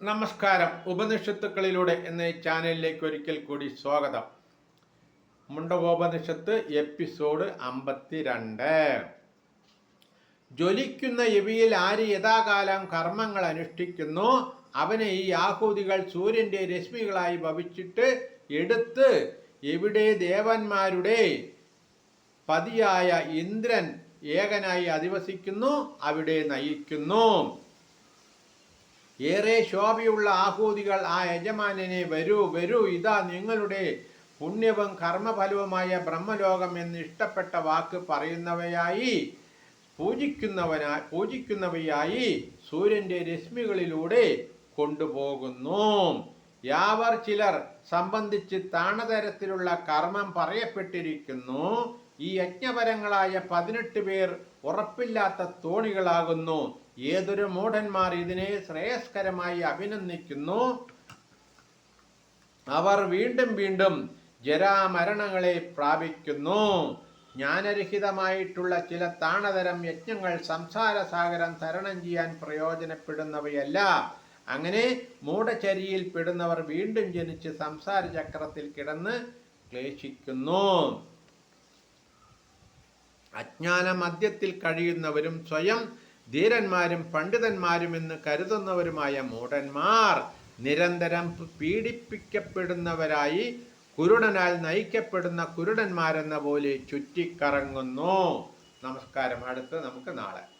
നമസ്കാരം. ഉപനിഷത്തുക്കളിലൂടെ എന്ന ഈ ചാനലിലേക്ക് ഒരിക്കൽ കൂടി സ്വാഗതം. മുണ്ടകോപനിഷത്ത് എപ്പിസോഡ് അമ്പത്തിരണ്ട്. ജ്വലിക്കുന്ന ഇവയിൽ ആര് യഥാകാലം കർമ്മങ്ങൾ അനുഷ്ഠിക്കുന്നു? അവനെ ഈ ആഹൂതികൾ സൂര്യന്റെ രശ്മികളായി ഭവിച്ചിട്ട് എടുത്ത് എവിടെ ദേവന്മാരുടെ പതിയായ ഇന്ദ്രൻ ഏകനായി അധിവസിക്കുന്നു? അവിടെ നയിക്കുന്നു. ഏറെ ശോഭയുള്ള ആഹൂതികൾ ആ യജമാനനെ വരൂ വരൂ ഇതാ നിങ്ങളുടെ പുണ്യവും കർമ്മഫലവുമായ ബ്രഹ്മലോകം എന്ന് ഇഷ്ടപ്പെട്ട വാക്ക് പറയുന്നവയായി. പൂജിക്കുന്നവനായി പൂജിക്കുന്നവയായി സൂര്യന്റെ രശ്മികളിലൂടെ കൊണ്ടുപോകുന്നു. യാവർ ചിലർ സംബന്ധിച്ച് താണതരത്തിലുള്ള കർമ്മം പറയപ്പെട്ടിരിക്കുന്നു. ഈ യജ്ഞപരങ്ങളായ പതിനെട്ട് പേർ ഉറപ്പില്ലാത്ത തോണികളാകുന്നു. ഏതൊരു മൂഢന്മാർ ഇതിനെ ശ്രേയസ്കരമായി അഭിനന്ദിക്കുന്നു. അവർ വീണ്ടും വീണ്ടും ജരാമരണങ്ങളെ പ്രാപിക്കുന്നു. ജ്ഞാനരഹിതമായിട്ടുള്ള ചില താണതരം യജ്ഞങ്ങൾ സംസാര സാഗരം തരണം ചെയ്യാൻ പ്രയോജനപ്പെടുന്നവയല്ല. അങ്ങനെ മൂഢചരിയിൽ പെടുന്നവർ വീണ്ടും ജനിച്ച് സംസാര ചക്രത്തിൽ കിടന്ന് ക്ലേശിക്കുന്നു അജ്ഞാന മദ്യത്തിൽ കഴിയുന്നവരും സ്വയം ധീരന്മാരും പണ്ഡിതന്മാരും എന്ന് കരുതുന്നവരുമായ മൂടന്മാർ നിരന്തരം പീഡിപ്പിക്കപ്പെടുന്നവരായി കുരുടനാൽ നയിക്കപ്പെടുന്ന കുരുടന്മാരെന്ന പോലെ ചുറ്റിക്കറങ്ങുന്നു. നമസ്കാരം. അടുത്ത് നമുക്ക് നാളെ